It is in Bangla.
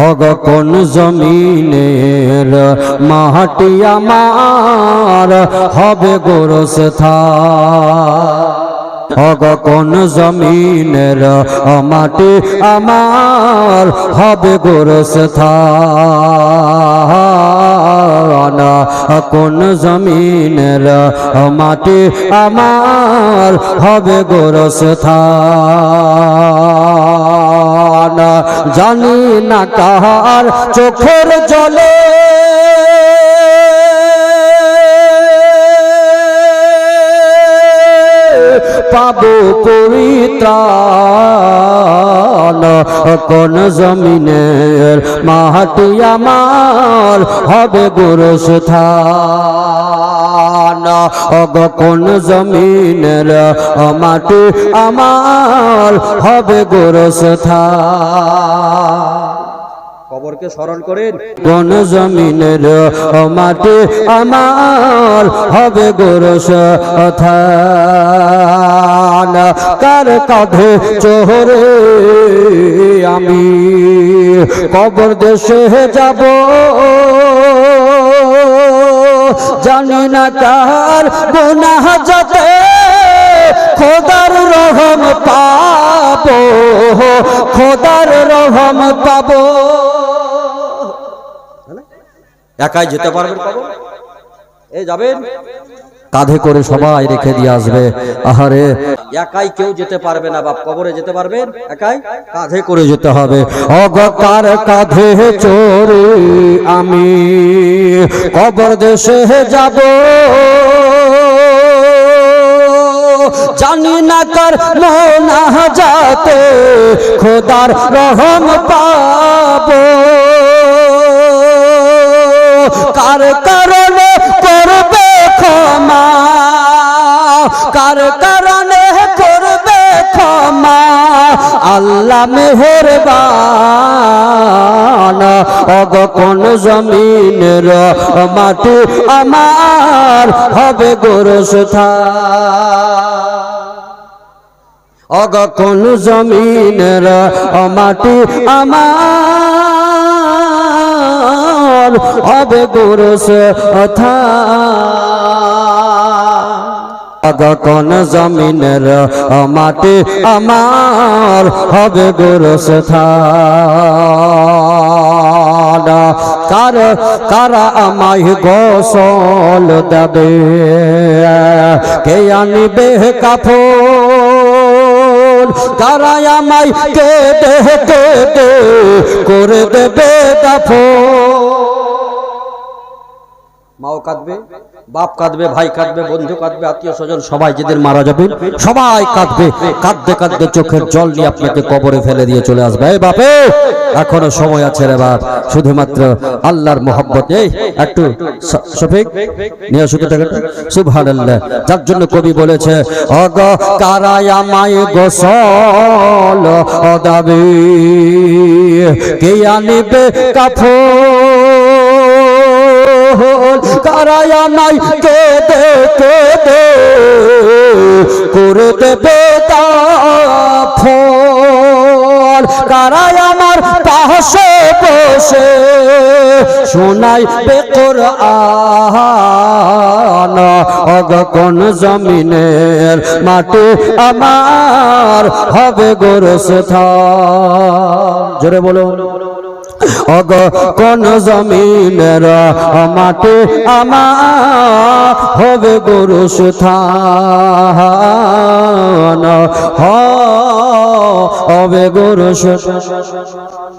অগ কোন জমিনের মাটি আমার হবে গোরস্থা অগ কোন জমিনের মাটি আমার হবে গোরস্থান কোন জমিনের মাটি আমার হবে গোরস্থান জানি না কাহার চোখের জলে। পাবো পরিত্রাণ কোন জমিনের মাটি আমার হবে গোরস্থান অগ কোন জমিনের মাটি আমার হবে গোরস্থান কবরকে স্মরণ করেন। কোন জমিনের মাটি আমার হবে গোরস কার কাঁধে চোহরে আমি কবর দেশে যাব? জানি না কার গুনাহ যাতে খোদার রহম পাবো, খোদার রহম পাবো। একাই যেতে পারবেন এই যাবেন? কাঁধে করে সবাই রেখে দিয়ে আসবে। আহারে। একাই কেউ যেতে পারবে না বাপ কবরে যেতে পারবেন একাই? কাঁধে করে যেতে হবে। অগতার কাঁধে চোরে আমি কবর দেশে যাব। জানি না কার মোনা যাতে খোদার রহম পাবো। কার কার কারণে করবে ক্ষমা? আল্লাহ মেহরবান। অগ কোন জমিনের মাটি আমার হবে গোরস্থা অগ কোন জমিনের মাটি আমার হবে গোরস্থা কোন জমিনের মাটি আমার হবে গোরস্থান। কার, কারা আমায় গোসল দেবে? কে আনিবে কাফন? কারা আমায় কেটে কেটে করে দেবে দাফন মাও কাঁদবে, বাপ কাঁদবে, ভাই কাঁদবে, বন্ধু কাঁদবে, আত্মীয় স্বজন, সবাই যেদের মারা যাবে, সবাই কাঁদবে, কাঁদতে কাঁদতে চোখের জল নিয়ে আপনাকে কবরে ফেলে দিয়ে চলে আসবে। এই বাপে, এখনও সময় আছে রে বাপ, শুধুমাত্র আল্লাহর মোহব্বত। একটু স- শফিক, নিয়ে শুধু টাকাটা। সুবহানাল্লাহ, যার জন্য কবি বলেছে, অগ কারায় আমায় গোসল অদাবে, কে আনিবে কাফন? কারায় আমায় কেঁদে কেঁদে করে দেবে ফল। কারায় আমার পাশে বসে, শোনাই বেতর আন অগ কোন জমিনের মাটি আমার হবে গোরস্থান। জোরে বলুন। অগ কোন জমিনের মাটি আমার হবে গরু সুথান হবে গরু সুথান